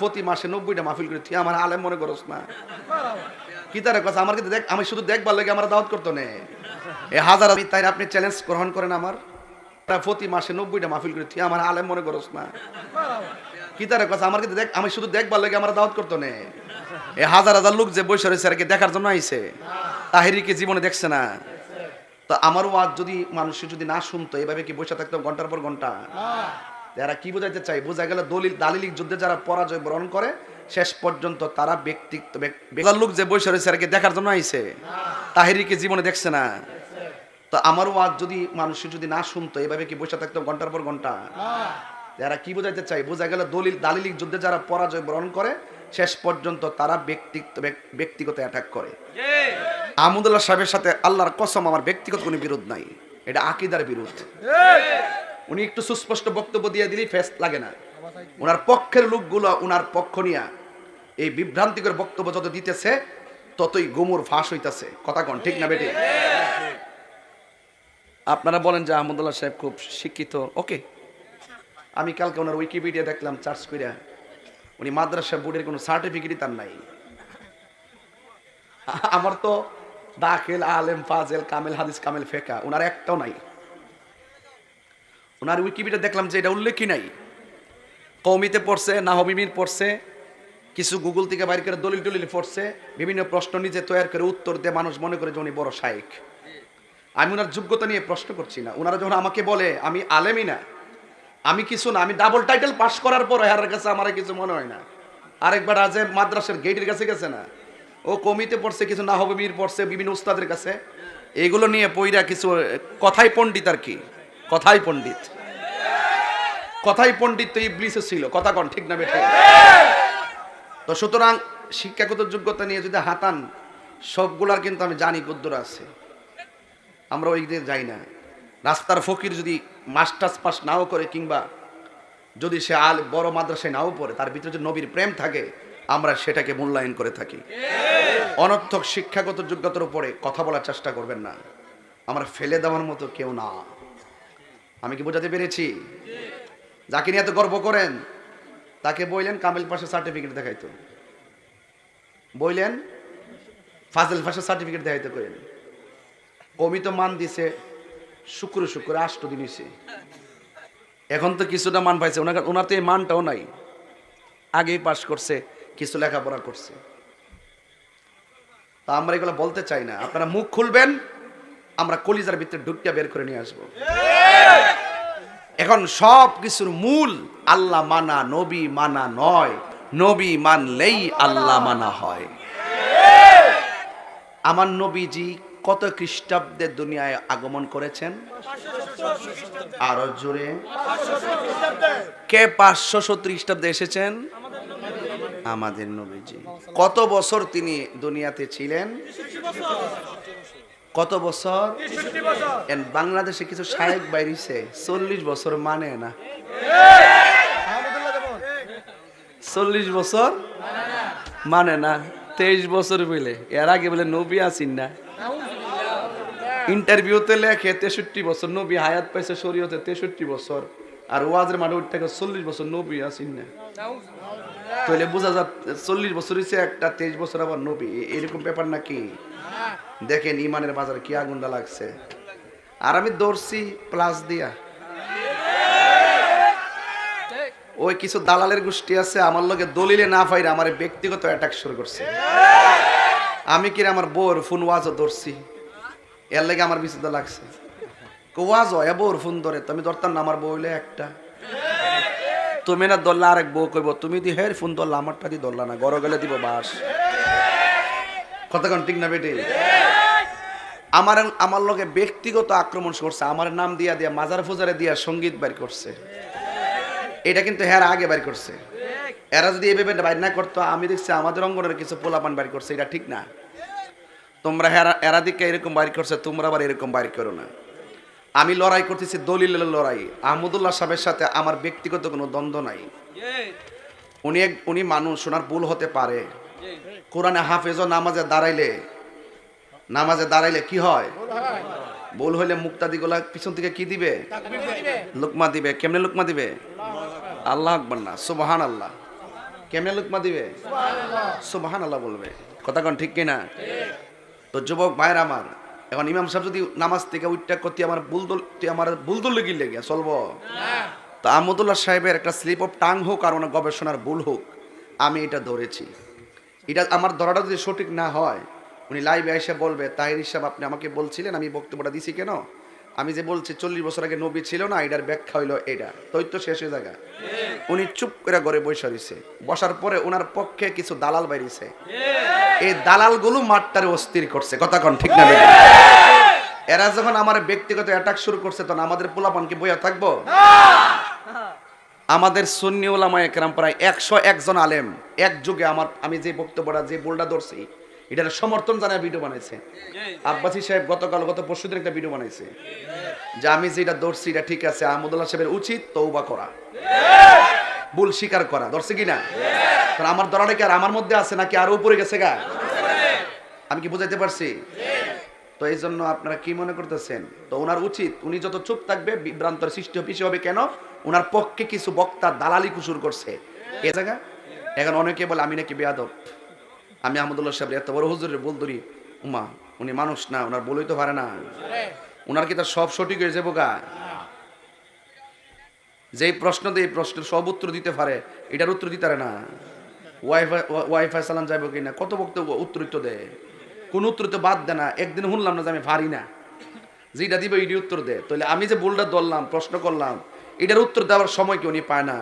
প্রতি মাসে নব্বইটা মাহফিল করে, তুই আমার আলেম মনে করস না। কি তার কথা আমার দেখ আমি শুধু দেখবার লাগে আমার দাওয়াত করতো নে। এ হাজার তাই আপনি চ্যালেঞ্জ গ্রহণ করেন আমার। প্রতি মাসে নব্বইটা মাহফিল করে, তুই আমার আলেম মনে করস না। কি তার কথা আমার দেখ আমি শুধু দেখবার লাগে আমার দাওয়াত করতো নে। এ হাজার হাজার লোক যে বসে রয়েছে আর কি দেখার জন্য আইছে। তাহিরিকে জীবনে দেখছে না? তো আমারও আজ যদি মানুষ যদি না শুনতো, এভাবে কি বসে থাকতো ঘণ্টার পর ঘণ্টা? যারা কি বোঝাইতে চাই বোঝা গেল দলিল, দালিলিক যুদ্ধে যারা পরাজয় বরণ করে, শেষ পর্যন্ত তারা ব্যক্তিত্ব বেকার লোক যে বসে রয়েছে আর কি দেখার জন্য আইছে? তাহিরিকে জীবনে দেখছে না? তো আমার আজ যদি মানুষ যদি না শুনতো, এভাবে কি বসে থাকতো ঘণ্টার পর ঘণ্টা? যারা কি বোঝাইতে চাই বোঝা গেল দলিল, দালিলিক যুদ্ধে যারা পরাজয় বরণ করে, শেষ পর্যন্ত তারা ব্যক্তিত্ব ব্যক্তিগত অ্যাটাক করে। আহমদুল্লাহ সাহেবের সাথে আল্লাহর কসম, আমার ব্যক্তিগত কোনো বিরোধ নাই। এটা আকিদার বিরোধ। উনি একটু সুস্পষ্ট বক্তব্য দিয়ে দিলেই ফেস লাগে না। ওনার পক্ষের লোকগুলো ওনার পক্ষ নিয়া এই বিভ্রান্তিকর বক্তব্য যত দিতেছে, ততই গোমর ফাঁস হইতাছে। কথা কন, ঠিক না বেটে? আপনারা বলেন যে আহমদুল্লাহ সাহেব খুব শিক্ষিত। ওকে আমি কালকে ওনার উইকিপিডিয়া দেখলাম চার্জ কইরা। উনি মাদ্রাসা বোর্ডের কোনো সার্টিফিকেটই তার নাই। আমার তো দাখিল, আলেম, ফাজেল, কামেল, হাদিস, কামেল, ফেকা। ওনার একটাও নাই। ওনার উইকিপিডিয়া দেখলাম যে এটা উল্লেখই নাই। কৌমিতে পড়ছে, নাহমিমির পড়ছে, কিছু গুগল থেকে বাইর করে দলিল টলিল পড়ছে, বিভিন্ন প্রশ্ন নিজে তৈরি করে উত্তর দিয়ে মানুষ মনে করে যে উনি বড় শাইক আমি ওনার যোগ্যতা নিয়ে প্রশ্ন করছি না। ওনারা যখন আমাকে বলে, আমি আলেমই না, আমি কিছু না, আমি ডাবল টাইটেল পাশ করার পর হেরার কাছে আমার কিছু মনে হয় না। আরেকবার আজ মাদ্রাসার গেটের কাছে গেছে না। ও কমিতে পড়ছে, কিছু না হবে মির পড়ছে, বিভিন্ন উস্তাদের কাছে। এগুলো নিয়ে পইরা কিছু, কথাই পণ্ডিত আর কি, কথাই পণ্ডিত। কথাই পণ্ডিত ইবলিসে ছিল। কথা কন, ঠিক না বেঠে? তো সুতরাং শিক্ষাগত যোগ্যতা নিয়ে যদি হাতান সবগুলার কিন্তু আমি জানি কদ্দুর আছে। আমরা ওই দিকে যাই না। রাস্তার ফকির যদি মাস্টার্স পাস নাও করে কিংবা যদি সে আল বড় মাদ্রাসায় নাও পড়ে, তার ভিতরে যদি নবীর প্রেম থাকে, আমরা সেটাকে মূল্যায়ন করে থাকি। অনর্থক শিক্ষাগত যোগ্যতার উপরে কথা বলার চেষ্টা করবেন না। আমরা ফেলে দেওয়ার মতো কেউ না। আমি কি বোঝাতে পেরেছি? যাকে নিয়ে এত গর্ব করেন, তাকে বইলেন কামেল পাশে সার্টিফিকেট দেখাইতো। বইলেন, ফাজল পাশে সার্টিফিকেট দেখাইতে করেন কমি তো মান দিছে, শুক্র শুক্র আষ্ট দিন। এখন তো কিছুটা মান পাইছে, ওনার ওনার তো এই মানটাও নাই। আগেই পাশ করছে, কিছু লেখাপড়া করছে। তা আমরা এগুলো বলতে চাই না। আপনারা মুখ খুলবেন, আমরা কলিজার ভিতরে ঢুকিয়া বের করে নিয়ে আসব। এখন সব কিছুর মূল আল্লাহ মানা, নবী মানা নয়। নবী মানলেই আল্লাহ মানা হয়। আমার নবীজি কত খ্রিস্টাব্দে দুনিয়ায় আগমন করেছেন? আরও জোরে। কে পাঁচশো সত্তর খ্রিস্টাব্দে এসেছেন? আমাদের নবীজি। কত বছর তিনি দুনিয়াতে ছিলেন? কত বছর? বাংলাদেশে কিছু সাহেব বাইরিছে চল্লিশ বছর মানে না। চল্লিশ বছর মানে না তেইশ বছর বলে। এর আগে বলে নবী আসিন না। ইন্টারভিউতে লেখে তেষট্টি বছর নবী হায়াত পাইছে শরীয়তে তেষট্টি বছর। আর ওয়াজের মাঠে উঠতে গেছে চল্লিশ বছর নবী আসিন না। তাহলে বোঝা যা চল্লিশ বছর হয়েছে একটা তেইশ বছর আবার নবী। এরকম ব্যাপার নাকি? দেখেন ইমানের বাজারে কি আগুনটা লাগছে। আর আমি দৌড়ছি প্লাস দিয়া। ওই কিছু দালালের গোষ্ঠী আছে, আমার লগে দলিলে না পাইরে আমার ব্যক্তিগত অ্যাটাক শুরু করছে। আমি কিরে আমার বউর ফোন ওয়াজও ধরছি, এর লেগে আমার বিচিত্র লাগছে। ওয়াজ হয় বোর ফোন ধরে তুমি ধরতাম না, আমার বউ হইলে একটা। তুমি না ধরলে আরেক বউ কইব, তুমি দি হের ফোন ধরলা, আমারটা দি ধরলা না গড় গেলে দিব বাস। কতক্ষণ ঠিক না বেটে? আমার আমার লোকে ব্যক্তিগত আক্রমণ করছে আমার নাম দিয়া দিয়া মাজার ফুজারে দিয়া সংগীত বের করছে। এটা কিন্তু হ্যাঁ আগে বের করছে। এরা যদি এভাবে বাইর না করতো আমি দেখছি আমাদের অঙ্গনের কিছু পোলাপান বাইর করছে এটা ঠিক না। তোমরা হেরা এরা দিকে এরকম বাইর করছে তোমরা আবার এরকম বাইর করো না। আমি লড়াই করতেছি দলিলের লড়াই। আহমদুল্লাহ সাহেবের সাথে আমার ব্যক্তিগত কোনো দ্বন্দ্ব নাই। উনি এক উনি মানুষ ওনার ভুল হতে পারে। কোরআনে হাফেজ নামাজে দাঁড়াইলে নামাজে দাঁড়াইলে কি হয়? ভুল হইলে মুক্তাদি গোলা পিছন থেকে কি দিবে? লুকমা দিবে। কেমনে লুকমা দিবে? আল্লাহ আকবর না সুবহান আল্লাহ কেমনে লুকমা দিবে? সুবাহান আল্লাহ বলবে। কথা কন ঠিক কিনা? তো যুবক ভাইয়ের আমার এখন ইমাম সাহেব যদি নামাজ থেকে উঠটা করতে আমার বুলদুল তুই আমার বুলদুল লেগে লেগে চলবো? তো আহমদুল্লাহ সাহেবের একটা স্লিপ অফ টাং হোক আর ওনার গবেষণার ভুল হোক আমি এটা ধরেছি। এটা আমার ধরাটা যদি সঠিক না হয় উনি লাইভে এসে বলবে, তাহির হিসাব আপনি আমাকে বলছিলেন, আমি বক্তব্যটা দিছি কেন? আমি যে বলছি, চল্লিশ বছর আগে নবী ছিল না, এটার ব্যাখ্যা হইল এটা। তৈ তো শেষ হয়ে জায়গা। উনি চুপ করে ঘরে বসে রয়েছে বসার পরে ওনার পক্ষে কিছু দালাল বাইরিছে। এই দালালগুলো মাঠটারে অস্থির করছে, কথা কন ঠিক না এরা যখন আমার ব্যক্তিগত অ্যাটাক শুরু করছে, তখন আমাদের পোলাপানকে বইয়া থাকব? আমাদের সুন্নি ওলামা একরাম প্রায় একশো একজন আলেম। এক যুগে আমার, আমি যে বক্তব্যটা, যে বোলটা ধরছি এটার সমর্থন জানায় ভিডিও বানাইছে। আব্বাসী সাহেব গতকাল গত পরশু দিন একটা ভিডিও বানাইছে। যে আমি যেটা ধরছি এটা ঠিক আছে আহমদুল্লাহ সাহেবের উচিত তৌবা করা। ভুল স্বীকার করা। ধরছে কিনা? কারণ আমার ধরাটা কি আর আমার মধ্যে আছে নাকি আরও উপরে গেছে গা? আমি কি বুঝাইতে পারছি? তো এই জন্য আপনারা কি মনে করতেছেন? তো ওনার উচিত উনি যত চুপ থাকবে বিভ্রান্তর সৃষ্টি পিছু হবে কেন? ওনার পক্ষে কিছু বক্তা দালালি কুসুর করছে। এ জায়গা? এখন অনেকে বলে আমি নাকি বেয়াদব। আমি আহমদুল্লাহ সাহেব এত বড় হুজুরের বলদরি উমা উনি মানুষ না ওনার বলেই তো পারে না। ওনার কি তার সব সঠিক হয়ে যাব গা? যেই প্রশ্ন দিয়ে প্রশ্নের সব উত্তর দিতে পারে এটার উত্তর দিতে পারে না। ওয়াইফাই ওয়াইফাই সালাম যাব কিনা কত বক্তব্য উত্তর তো দেয়? কোন উত্তর তো বাদ দেয় না একদিন শুনলাম না যে আমি পারি না। যেটা দিবে এটি উত্তর দে তাহলে আমি যে ভুলটা ধরলাম প্রশ্ন করলাম এটার উত্তর দেওয়ার সময় কি উনি পায় না?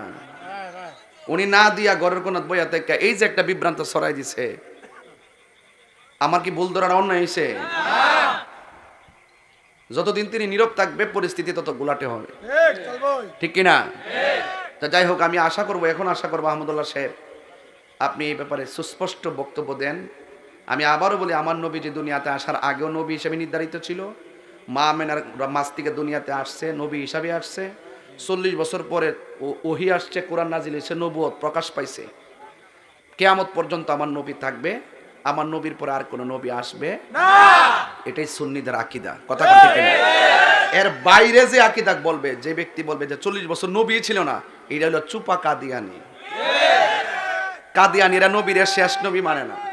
উনি না দিয়া ঘরের কোন বইয়া থেকে এই যে একটা বিভ্রান্ত ছড়াই দিছে আমার কি ভুল ধরার অন্যায় হয়েছে যতদিন তিনি নীরব থাকবে পরিস্থিতি তত গুলাটে হবে। ঠিক কিনা? তা যাই হোক আমি আশা করব এখন আশা করব আহমদুল্লাহ সাহেব আপনি এই ব্যাপারে সুস্পষ্ট বক্তব্য দেন। আমি আবারও বলি আমার নবী যে দুনিয়াতে আসার আগেও নবী হিসেবে নির্ধারিত ছিল। মা মেনার মাস থেকে দুনিয়াতে আসছে নবী হিসাবে আসছে। চল্লিশ বছর পরে ওহি আসছে কোরআন নাজিল এসে নবুয়ত প্রকাশ পাইছে। কেয়ামত পর্যন্ত আমার নবী থাকবে। আমার নবীর পর আর কোনো নবী আসবে? না! এটাই সুন্নিদের আকিদা। কথা ঠিক এর বাইরে যে আকিদা বলবে যে ব্যক্তি বলবে যে চল্লিশ বছর নবী ছিল না এটা হলো চুপা কাদিয়ানি। কাদিয়ানিরা নবীর শেষ নবী মানে না।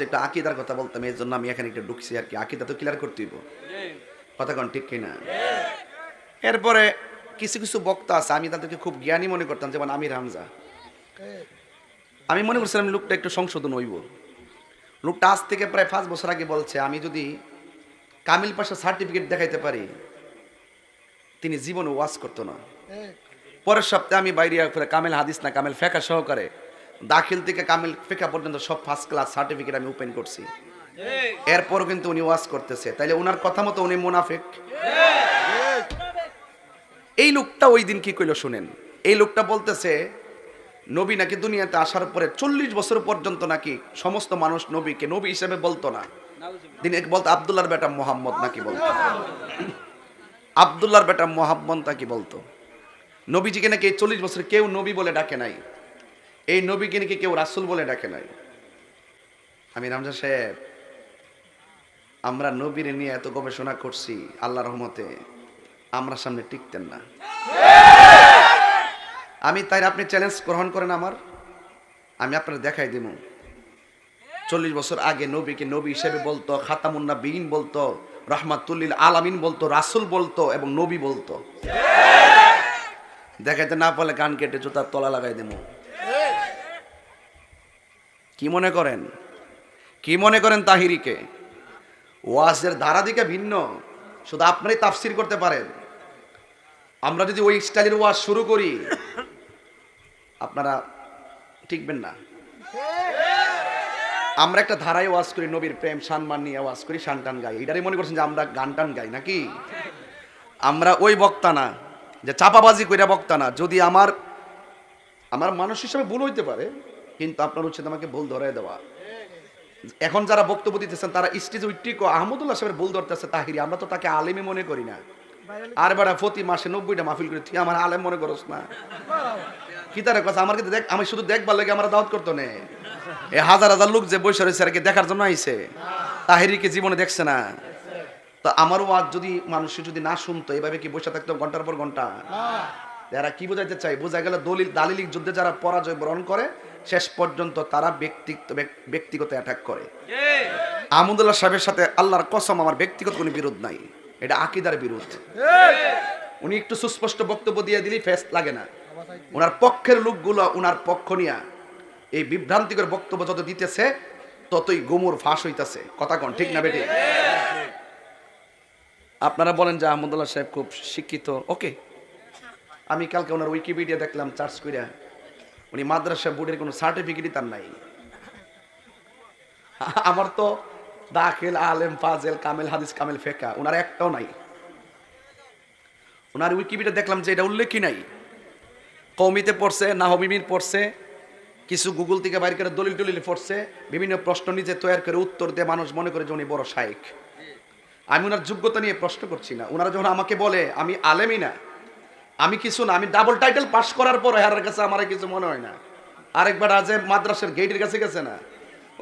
বলছে একটু আকিদার কথা বলতাম, এই জন্য আমি এখানে একটু ঢুকছি আর কি। আকিদা তো ক্লিয়ার করতে হইব কথা কন, ঠিক কিনা? এরপরে কিছু কিছু বক্তা আছে, আমি তাদেরকে খুব জ্ঞানী মনে করতাম, যেমন আমির হামজা। আমি মনে করছিলাম লোকটা একটু সংশোধন হইব। লোকটা আজ থেকে প্রায় পাঁচ বছর আগে বলছে, আমি যদি কামিল পাশা সার্টিফিকেট দেখাইতে পারি, তিনি জীবনে ওয়াজ করতো না। পরের সপ্তাহে আমি বাইরে কামেল হাদিস না, কামেল ফেকা সহকারে দাখিল থেকে কামিল ফেকা পর্যন্ত সব ফার্স্ট ক্লাস সার্টিফিকেট আমি ওপেন করছি। এরপরও কিন্তু উনি ওয়াজ করতেছে। তাইলে ওনার কথা মতো উনি মুনাফেক। এই লোকটা ওই দিন কি কইলো শুনেন? এই লোকটা বলতেছে নবী নাকি দুনিয়াতে আসার পরে চল্লিশ বছর পর্যন্ত নাকি সমস্ত মানুষ নবীকে নবী হিসেবে বলতো না? তিনি বলতো আবদুল্লাহর বেটা মোহাম্মদ নাকি বলতো? আবদুল্লাহর বেটা মোহাম্মদ নাকি বলতো? নবীজিকে নাকি এই চল্লিশ বছর কেউ নবী বলে ডাকে নাই। এই নবীকে নাকি কেউ রাসুল বলে ডাকে নাই। আমি রামজা সাহেব, আমরা নবীর নিয়ে এত গবেষণা করছি আল্লাহ রহমতে, আমরা সামনে টিকতেন না। আমি তাই আপনি চ্যালেঞ্জ গ্রহণ করেন আমার, আমি আপনার দেখাই দিব। চল্লিশ বছর আগে নবীকে নবী হিসেবে বলতো খাতামুন্না বিন বলতো, রহমাতুল্লিল আলামিন বলতো, রাসুল বলতো এবং নবী বলতো। দেখাইতে না পারলে গান কেটে জুতার তলা লাগাই দেবো। কি মনে করেন? কি মনে করেন তাহিরিকে? ওয়াজের ধারা দিকে ভিন্ন, শুধু আপনারই তাফসির করতে পারেন। আমরা যদি ওই স্টাইলের ওয়াজ শুরু করি, আপনারা টিকবেন না। আমরা একটা ধারায় ওয়াজ করি, নবীর প্রেম, সম্মান নিয়ে ওয়াজ করি টান গাই। এটারই মনে করছেন যে আমরা গান টান গাই, নাকি? আমরা ওই বক্তা না, যে চাপাবাজি কইরা বক্তা না। যদি আমার আমার মানুষ হিসাবে ভুল হইতে পারে কিন্তু আপনার উচিত আমাকে ভুল ধরাই দেওয়া। এখন যারা বক্তব্য দিতেছেন তারা স্টেজ উইটিক আহমদুল্লাহ সাহেবের ভুল ধরতেছে তাহিরি। আমরা তো তাকে আলেমই মনে করি না। আর বেড়া প্রতি মাসে নব্বইটা মাহফিল করে তুই আমার আলেম মনে করস না। কি তার কথা আমার কিন্তু দেখ আমি শুধু দেখবার লাগে আমার দাওয়াত করতো নে। এ হাজার হাজার লোক যে বসে রয়েছে আর কি দেখার জন্য আইছে? তাহিরিকে জীবনে দেখছে না? তো আমারও আজ যদি মানুষ যদি না শুনতো এভাবে কি বসে থাকতো ঘণ্টার পর ঘণ্টা? যারা কি বোঝাইতে চাই বোঝা গেল দলিল দালিলিক যুদ্ধে যারা পরাজয় বরণ করে শেষ পর্যন্ত তারা ব্যক্তিগত ব্যক্তিগত অ্যাটাক করে। আহমদুল্লাহ সাহেবের সাথে আল্লাহর কসম আমার ব্যক্তিগত কোনো বিরোধ নাই। এটা আকিদার বিরোধ। উনি একটু সুস্পষ্ট বক্তব্য দিয়ে দিলেই ফেস লাগে না। ওনার পক্ষের লোকগুলো ওনার পক্ষ নিয়া এই বিভ্রান্তিকর বক্তব্য যত দিতেছে ততই গোমর ফাঁস হইতাছে। কথা কন ঠিক না বেটে? আপনারা বলেন যে আহমদুল্লাহ সাহেব খুব শিক্ষিত। ওকে আমি কালকে ওনার উইকিপিডিয়া দেখলাম চার্জ কইরা। উনি মাদ্রাসা বোর্ডের কোনো সার্টিফিকেটই তার নাই। আমার তো দাখিল, আলেম, ফাজেল, কামেল, হাদিস, কামেল, ফেকা ওনার একটাও নাই। ওনার উইকিপিডিয়া দেখলাম যে এটা উল্লেখই নাই। কৌমিতে পড়ছে, নাহমিমির পড়ছে, কিছু গুগল থেকে বাইর করে দলিল টলিল পড়ছে, বিভিন্ন প্রশ্ন নিজে তৈরি করে উত্তর দিয়ে মানুষ মনে করে যে উনি বড় শাইক আমি ওনার যোগ্যতা নিয়ে প্রশ্ন করছি না। ওনারা যখন আমাকে বলে, আমি আলেমই না আমি কিছু না আমি ডাবল টাইটেল পাস করার পর হেরার কাছে আমার কিছু মনে হয় না। আরেকবার আজ মাদ্রাসার গেটের কাছে গেছে না।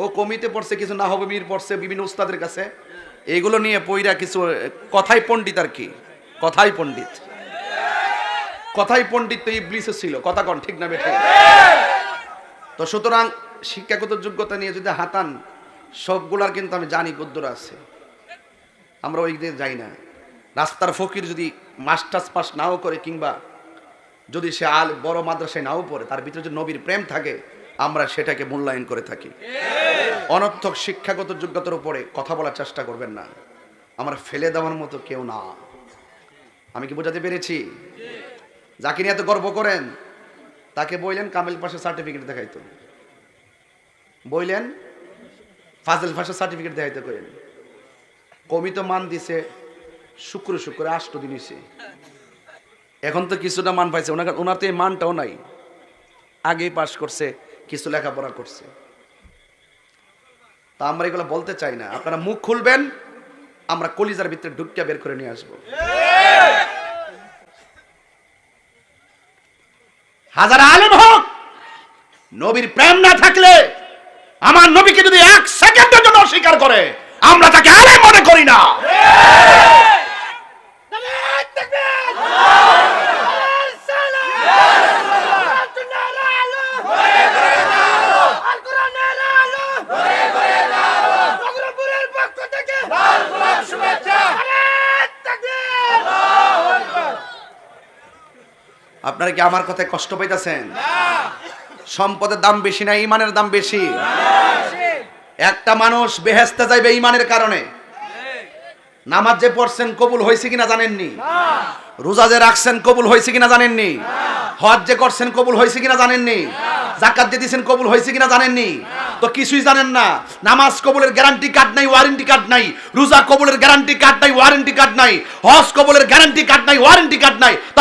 ও কমিতে পড়ছে, কিছু না হবে মীর পড়ছে, বিভিন্ন উস্তাদের কাছে। এগুলো নিয়ে পইরা কিছু, কথাই পণ্ডিত আর কি, কথাই পণ্ডিত। কথাই পণ্ডিত তো ইবলিসে ছিল, কথা কন, ঠিক না বেঠে? তো সুতরাং শিক্ষাগত যোগ্যতা নিয়ে যদি হাতান সবগুলার কিন্তু আমি জানি কদ্দুর আছে। আমরা ওই দিকে যাই না। রাস্তার ফকির যদি মাস্টার্স পাস নাও করে কিংবা যদি সে আল বড় মাদ্রাসায় নাও পড়ে, তার ভিতরে যদি নবীর প্রেম থাকে, আমরা সেটাকে মূল্যায়ন করে থাকি। অনর্থক শিক্ষাগত যোগ্যতার উপরে কথা বলার চেষ্টা করবেন না। আমরা ফেলে দেওয়ার মতো কেউ না। আমি কি বোঝাতে পেরেছি? যাকে নিয়ে এত গর্ব করেন, তাকে বললেন কামিল পাশে সার্টিফিকেট দেখাইতো। বললেন ফাজল পাশে সার্টিফিকেট দেখাইতে করেন কমি তো মান দিছে শুক্র শুক্র, আষ্ট দিন এখন তো কিছুটা মান পাইছে ওনার তো এই মানটাও নাই। আগেই পাশ করছে, কিছু লেখাপড়া করছে। তা আমরা এগুলো বলতে চাই না। আপনারা মুখ খুলবেন, আমরা কলিজার ভিতরে ঢুকিয়া বের করে নিয়ে আসব। হাজার আলেম হোক, নবীর প্রেম না থাকলে আমার নবীকে যদি এক সেকেন্ডের জন্য অস্বীকার করে, আমরা তাকে আলেম মনে করি না। আপনারা কি আমার কথায় কষ্ট পাইতেছেন? সম্পদের দাম বেশি না ইমানের দাম বেশি? একটা মানুষ বেহেস্তে যাইবে ইমানের কারণে। নামাজ যে পড়ছেন কবুল হয়েছে কিনা জানেননি? রোজা যে রাখছেন কবুল হয়েছে কিনা জানেননি? হজ যে করছেন কবুল হয়েছে কিনা জানেননি? জাকাত যে দিয়েছেন কবুল হয়েছে কিনা জানেননি? তো কিছুই জানেন না। নামাজ কবুলের গ্যারান্টি কার্ড নাই ওয়ারেন্টি কার্ড নাই। রোজা কবুলের গ্যারান্টি কার্ড নাই ওয়ারেন্টি কার্ড নাই। হজ কবুলের গ্যারান্টি কার্ড নাই ওয়ারেন্টি কার্ড নাই। তো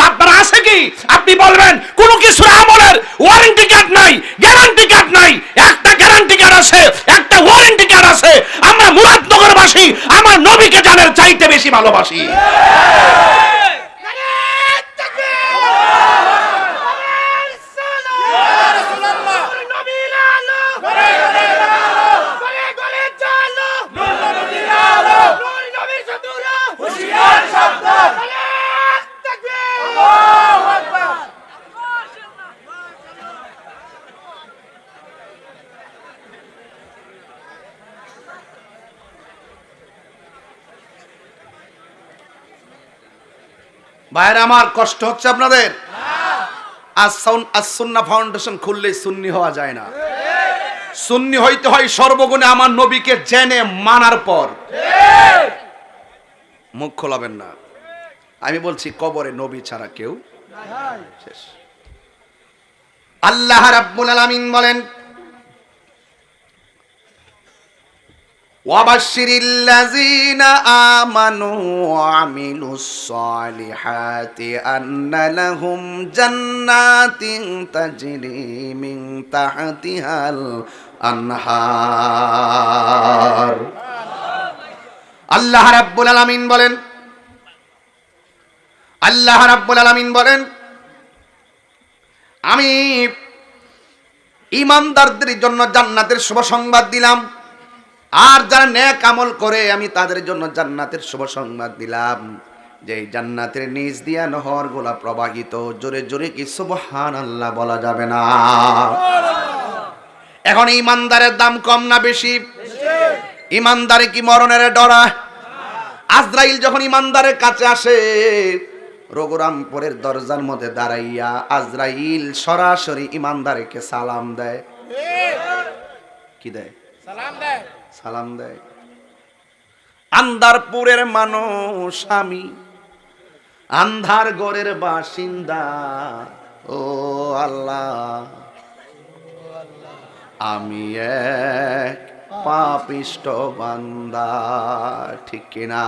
আপনি বলবেন, কোনো কিছুর আমলের ওয়ারেন্টি কার্ড নাই গ্যারান্টি কার্ড নাই। একটা গ্যারান্টি কার্ড আছে, একটা ওয়ারেন্টি কার্ড আছে। আমরা মুরাদনগরবাসী, আমার নবীকে জানার চাইতে বেশি ভালোবাসি। ভাইয়ের, আমার কষ্ট হচ্ছে আপনাদের। আসুন্না ফাউন্ডেশন খুললে সুন্নি হওয়া যায় না। সুন্নি হইতে হয় সর্বগুণে আমার নবীকে জেনে মানার পর। মুখ খোলাবেন না। আমি বলছি, কবরে নবী ছাড়া কেউ শেষ। আল্লাহ রাব্বুল আলামিন বলেন وبشر الذين آمنوا وعملوا الصالحات أن لهم جنات تجري من تحتها الأنهار আল্লাহ রাব্বুল আলামিন বলেন আল্লাহ রাব্বুল আলামিন বলেন আমি ইমানদারদের জন্য জান্নাতের শুভ সংবাদ দিলাম আর যারা ন্যাক আমল করে আমি তাদের জন্য জান্নাতের শুভ সংবাদ দিলাম। যে জান্নাতের নিচ দিয়া নহর গোলা প্রবাহিত জোরে জোরে কি সুবহান আল্লাহ বলা যাবে না? এখন ইমানদারের দাম কম না বেশি? ইমানদারে কি মরণের ডরা? আজরাইল যখন ইমানদারের কাছে আসে রঘুরামপুরের দরজার মধ্যে দাঁড়াইয়া আজরাইল সরাসরি ইমানদারকে সালাম দেয়। কি দেয়? সালাম দেয়। সালাম দেয়। আন্দারপুরের মানুষ আমি, আন্ধার গড়ের বাসিন্দা। ও আল্লাহ, আমি এক পাপিষ্ট বান্দা, ঠিক কিনা?